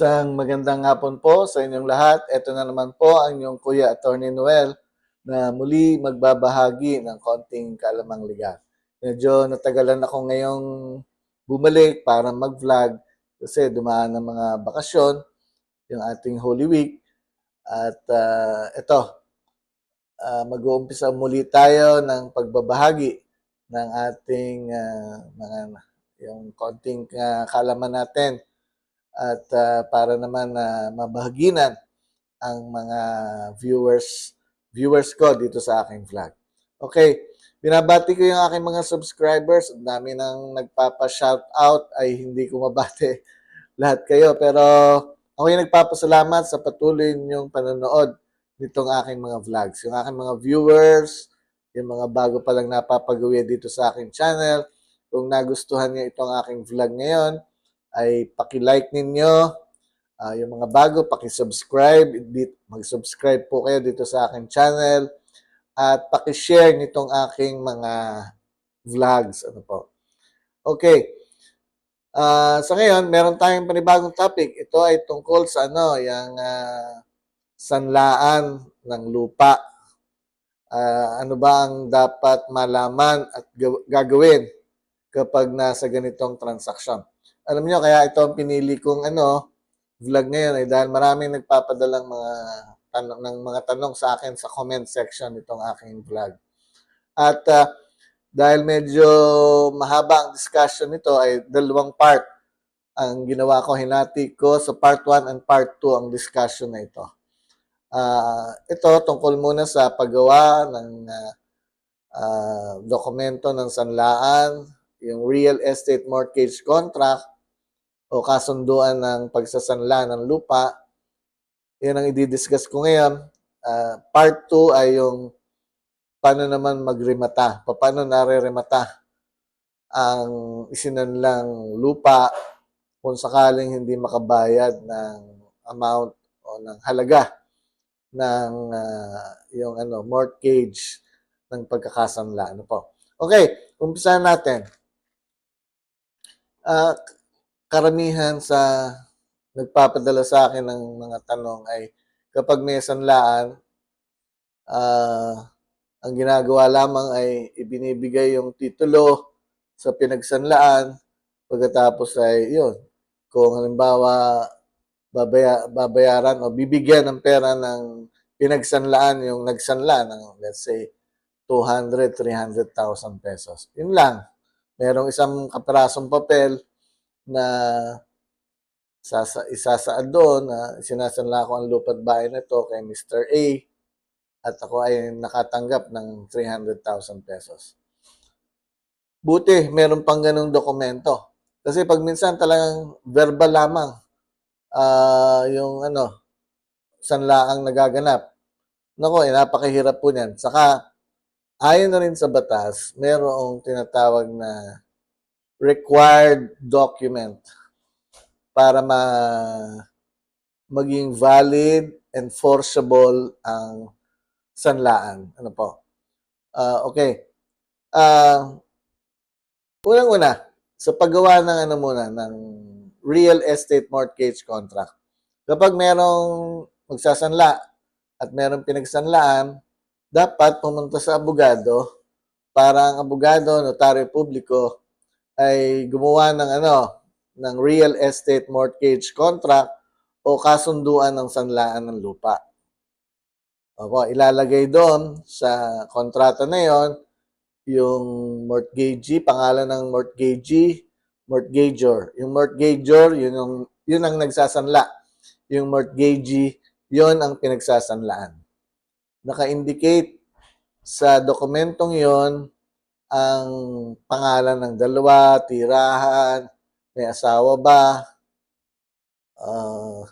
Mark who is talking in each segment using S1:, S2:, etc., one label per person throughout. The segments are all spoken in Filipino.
S1: Isang magandang hapon po sa inyong lahat. Ito na naman po ang inyong Kuya Attorney Noel na muli magbabahagi ng konting kalamang liga. Medyo natagalan ako ngayong bumalik para mag-vlog kasi dumaan ng mga bakasyon, yung ating Holy Week. At ah, ito, ah, mag-uumpisa muli tayo ng pagbabahagi ng ating ah, mga yung konting ah, kalaman natin at ah, para naman na mabahaginan ang mga viewers viewers ko dito sa aking vlog. Okay, binabati ko yung aking mga subscribers. Ang dami nang nagpapa-shout out ay hindi ko mabati lahat kayo. Pero ako yung nagpapasalamat sa patuloy ninyong panonood nitong aking mga vlogs. Yung aking mga viewers, yung mga bago pa lang napapagawi dito sa aking channel. Kung nagustuhan niyo itong aking vlog ngayon, ay paki-like ninyo. Ah, yung mga bago, paki-subscribe. Mag-subscribe po kayo dito sa aking channel. At paki-share nitong aking mga vlogs. Ano po. Okay. Ah, sa ngayon, meron tayong panibagong topic. Ito ay tungkol sa ano, yung ah, sanlaan ng lupa. Ah, ano ba ang dapat malaman at gaw- gagawin kapag nasa ganitong transaksyon? Alam niyo, kaya ito ang pinili kong ano, vlog ngayon ay dahil maraming nagpapadalang mga tanong, ng mga tanong sa akin sa comment section itong aking vlog. At ah, dahil medyo mahaba ang discussion nito ay dalawang part ang ginawa ko, hinati ko sa part 1 and part 2 ang discussion na ito. Ah, ito tungkol muna sa paggawa ng ah, ah, dokumento ng sanlaan, yung real estate mortgage contract o kasunduan ng pagsasanla ng lupa. Yan ang i-discuss ko ngayon. Ah, part 2 ay yung paano naman magrimata, paano nareremata ang isinanlang lupa kung sakaling hindi makabayad ng amount o ng halaga ng ah, yung ano mortgage ng pagkakasanla ano po. Okay, umpisahan natin. Ah, karamihan sa nagpapadala sa akin ng mga tanong ay kapag may sanlaan, ah, ang ginagawa lamang ay ibinibigay yung titulo sa pinagsanlaan pagkatapos ay yun. Kung halimbawa babaya, babayaran o bibigyan ng pera ng pinagsanlaan yung nagsanla ng let's say 200, 300,000 pesos. Yun lang. Merong isang kaperasong papel na sasa, isasaad doon na sinasanla ko ang lupa't bahay na to kay Mr. A at ako ay nakatanggap ng 300,000 pesos. Buti, meron pang ganung dokumento. Kasi pag minsan talagang verbal lamang ah yung ano, sanlaang nagaganap. Nako, eh, napakahirap po niyan. Saka, ayon na rin sa batas, merong tinatawag na required document para ma maging valid, enforceable ang sanlaan. Ano po? Ah, okay. Ah, unang-una, sa paggawa ng ano muna, ng real estate mortgage contract. Kapag merong magsasanla at merong pinagsanlaan, dapat pumunta sa abogado para ang abogado, notaryo publiko, ay gumawa ng ano, ng real estate mortgage contract o kasunduan ng sanlaan ng lupa. Opo, ilalagay doon sa kontrata na yon yung mortgagee, pangalan ng mortgagee, mortgagor. Yung mortgagor, yun, yung, yun ang nagsasanla. Yung mortgagee, yun ang pinagsasanlaan. Naka-indicate sa dokumentong yon ang pangalan ng dalawa, tirahan, may asawa ba, ah,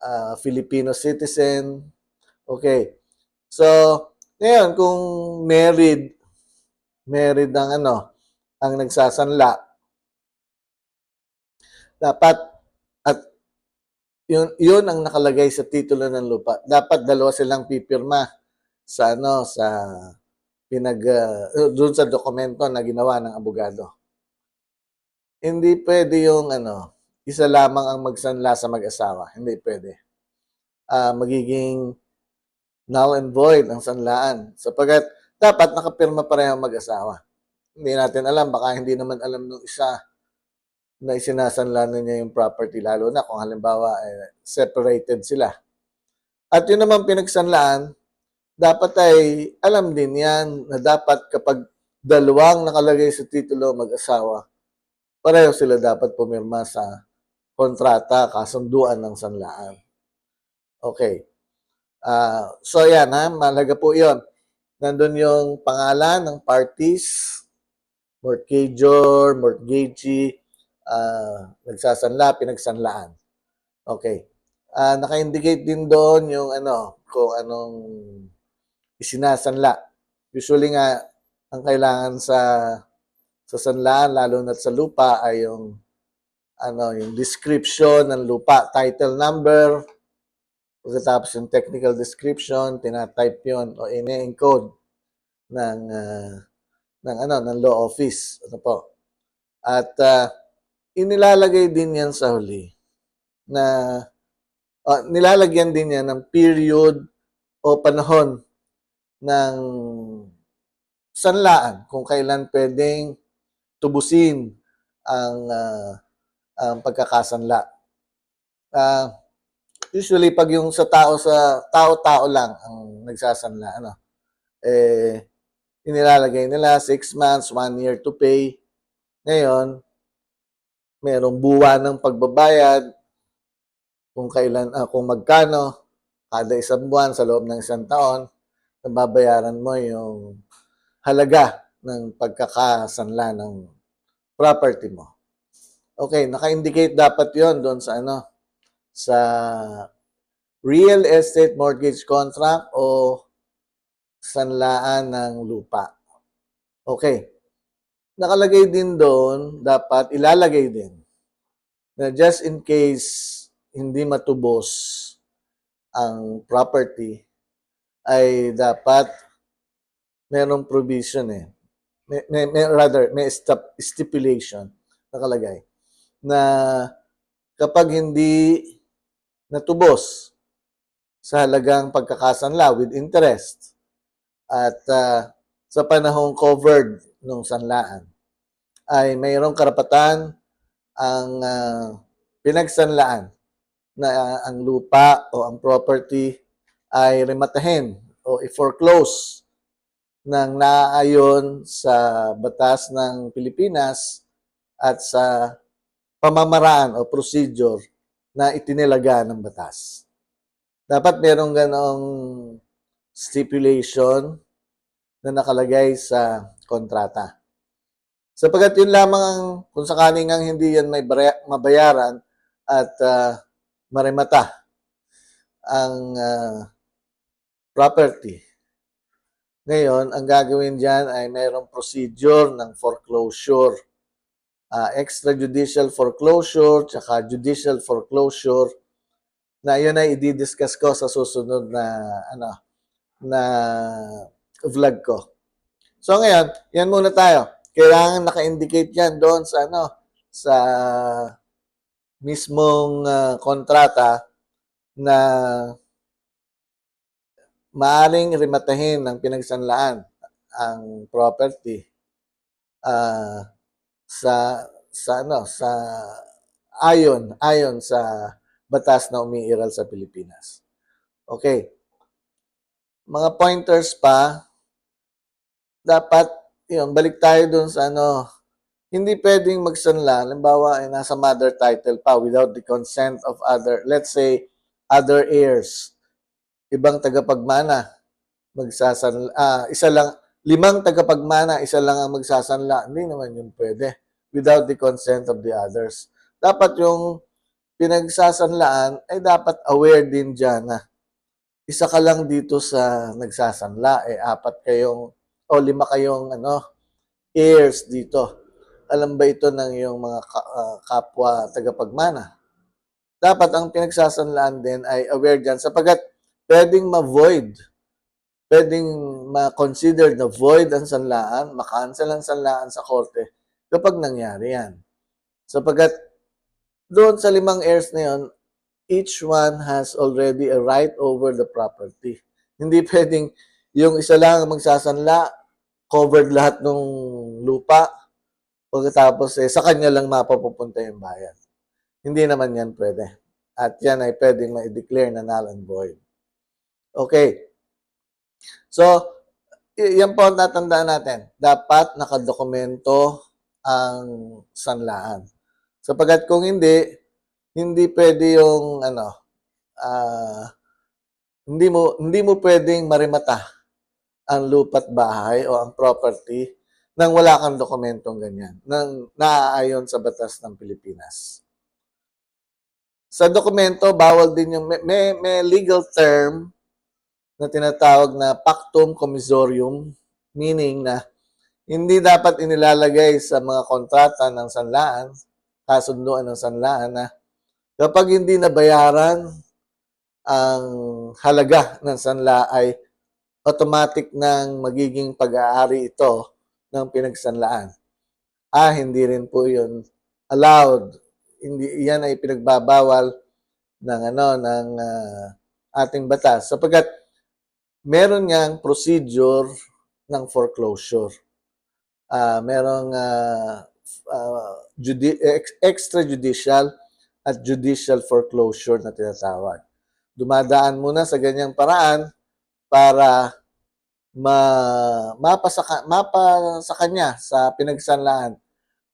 S1: ah, Filipino citizen. Okay. So, ngayon, kung married, married ang ano, ang nagsasanla, dapat at yun, yun ang nakalagay sa titulo ng lupa. Dapat dalawa silang pipirma sa ano sa pinag uh, doon sa dokumento na ginawa ng abogado. Hindi pwede yung ano isa lamang ang magsanla sa mag-asawa. Hindi pwede. Ah, magiging null and void ang sanlaan. Sapagkat dapat nakapirma pareho mag-asawa. Hindi natin alam, baka hindi naman alam ng isa na isinasanla na niya yung property, lalo na kung halimbawa eh, separated sila. At yun naman pinagsanlaan, dapat ay alam din yan na dapat kapag dalawang nakalagay sa titulo mag-asawa, pareho sila dapat pumirma sa kontrata, kasunduan ng sanlaan. Okay. Ah, so yan ha, malaga po yon. Nandun yung pangalan ng parties, mortgagor, mortgagee, ah, nagsasanla, pinagsanlaan. Okay. Ah, naka-indicate din doon yung ano, kung anong isinasanla. Usually nga, ang kailangan sa sa sanlaan, lalo na sa lupa, ay yung ano, yung description ng lupa, title number, pagkatapos yung technical description, tinatype yun o ine-encode ng ah, ng ano, ng law office. Ano po? At ah, inilalagay din yan sa huli na ah, nilalagyan din yan ng period o panahon ng sanlaan kung kailan pwedeng tubusin ang ah, ang pagkakasanla. Ah, usually pag yung sa tao sa tao-tao lang ang nagsasanla ano eh inilalagay nila 6 months, 1 year to pay. Ngayon, merong buwan ng pagbabayad kung kailan ah, kung magkano kada isang buwan sa loob ng isang taon nababayaran mo yung halaga ng pagkakasanla ng property mo. Okay, naka-indicate dapat 'yon doon sa ano sa real estate mortgage contract o sanlaan ng lupa. Okay. Nakalagay din doon, dapat ilalagay din na just in case hindi matubos ang property ay dapat merong provision eh. May, may, may rather, may stip- stipulation nakalagay na kapag hindi natubos sa halagang pagkakasanla with interest at ah, sa panahong covered nung sanlaan ay mayroong karapatan ang ah, pinagsanlaan na ah, ang lupa o ang property ay rematahin o i-foreclose ng naaayon sa batas ng Pilipinas at sa pamamaraan o procedure na itinilaga ng batas. Dapat merong ganong stipulation na nakalagay sa kontrata. Sapagat yun lamang ang, kung sakaling ang hindi yan may mabayaran at ah, marimata ang ah, property. Ngayon, ang gagawin dyan ay mayroong procedure ng foreclosure. Ah, extrajudicial foreclosure, tsaka judicial foreclosure na yun ay i-discuss ko sa susunod na ano na vlog ko. So ngayon, yan muna tayo. Kailangan naka-indicate yan doon sa ano sa mismong ah, kontrata na maaring rematahin ng pinagsanlaan ang property ah, sa sa ano sa ayon ayon sa batas na umiiral sa Pilipinas. Okay. Mga pointers pa dapat yun, balik tayo dun sa ano, hindi pwedeng magsanla, halimbawa ay nasa mother title pa without the consent of other, let's say, other heirs. Ibang tagapagmana, magsasanla, ah, isa lang, limang tagapagmana, isa lang ang magsasanla. Hindi naman yun pwede without the consent of the others. Dapat yung pinagsasanlaan ay dapat aware din dyan na isa ka lang dito sa nagsasanla, eh apat kayong o lima kayong ano heirs dito. Alam ba ito ng iyong mga ah, kapwa tagapagmana? Dapat ang pinagsasanlaan din ay aware dyan sapagat pwedeng ma-void. Pwedeng ma-consider na void ang sanlaan, makancel ang sanlaan sa korte kapag nangyari yan. Sapagat doon sa limang heirs na yun, each one has already a right over the property. Hindi pwedeng yung isa lang ang magsasanla, covered lahat ng lupa, pagkatapos eh, sa kanya lang mapapupunta yung bayan. Hindi naman yan pwede. At yan ay pwedeng ma-declare na null and void. Okay. So, yan po ang tatandaan natin. Dapat nakadokumento ang sanlaan. Sapagat kung hindi, hindi pwede yung ano, ah, hindi mo hindi mo pwedeng marimata ang lupa't bahay o ang property nang wala kang dokumentong ganyan, nang naaayon sa batas ng Pilipinas. Sa dokumento, bawal din yung, may, may legal term na tinatawag na pactum commissorium, meaning na hindi dapat inilalagay sa mga kontrata ng sanlaan, kasunduan ng sanlaan na kapag hindi nabayaran ang halaga ng sanla ay automatic nang magiging pag-aari ito ng pinagsanlaan. Ah, hindi rin po yun allowed. Hindi, yan ay pinagbabawal ng ano ng ah, ating batas sapagkat meron ngang procedure ng foreclosure. Ah, merong ah, ah, judi- ex- extrajudicial at judicial foreclosure na tinatawag. Dumadaan muna sa ganyang paraan para ma mapasa ka- mapa sa kanya sa pinagsanlaan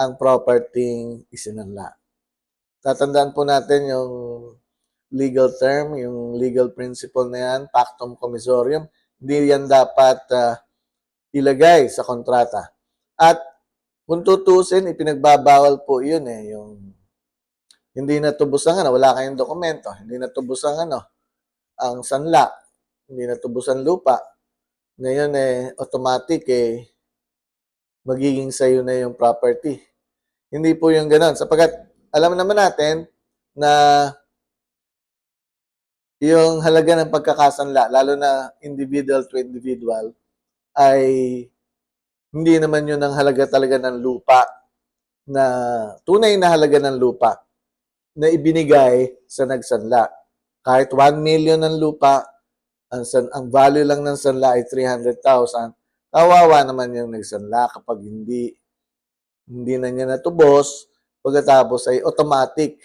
S1: ang property isinanla. Tatandaan po natin yung legal term, yung legal principle na yan, pactum commissorium, hindi yan dapat ah, ilagay sa kontrata. At kung tutusin, ipinagbabawal po yun eh, yung hindi natubos ang ano, wala kayong dokumento, hindi natubos ang ano, ang sanla, hindi natubos ang lupa. Ngayon eh, automatic eh, magiging sayo na yung property. Hindi po yung ganon. Sapagkat alam naman natin na yung halaga ng pagkakasanla, lalo na individual to individual, ay hindi naman yun ang halaga talaga ng lupa na tunay na halaga ng lupa na ibinigay sa nagsanla. Kahit 1 million ng lupa, ang, san, ang value lang ng sanla ay 300,000, kawawa naman yung nagsanla kapag hindi hindi na niya natubos, pagkatapos ay automatic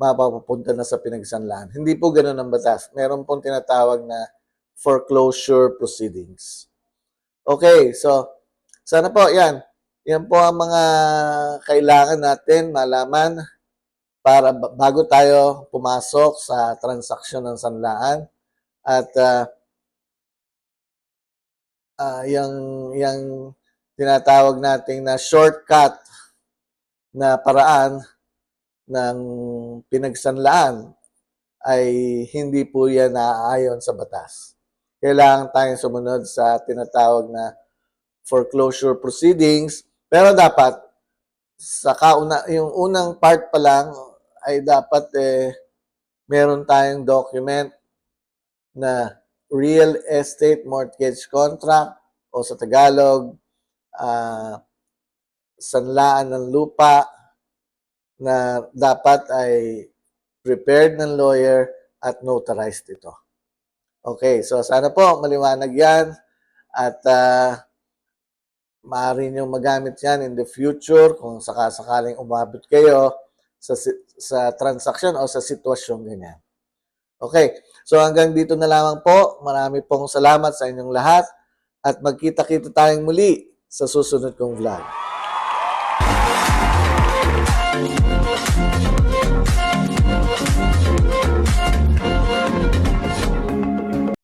S1: mapapapunta na sa pinagsanlaan. Hindi po ganun ang batas. Meron pong tinatawag na foreclosure proceedings. Okay, so sana po yan. Yan po ang mga kailangan natin malaman para ba- bago tayo pumasok sa transaksyon ng sanlaan at ah ah, yung yung tinatawag nating na shortcut na paraan ng pinagsanlaan ay hindi po yan naaayon sa batas. Kailangan tayong sumunod sa tinatawag na foreclosure proceedings, pero dapat sa kauna, yung unang part pa lang ay dapat eh, meron tayong document na real estate mortgage contract o sa Tagalog, ah, sanlaan ng lupa na dapat ay prepared ng lawyer at notarized ito. Okay, so sana po maliwanag yan at uh, maaari nyo magamit yan in the future kung sakasakaling umabot kayo sa, sa transaction o sa sitwasyon ganyan. Okay, so hanggang dito na lamang po. Marami pong salamat sa inyong lahat at magkita-kita tayong muli sa susunod kong vlog.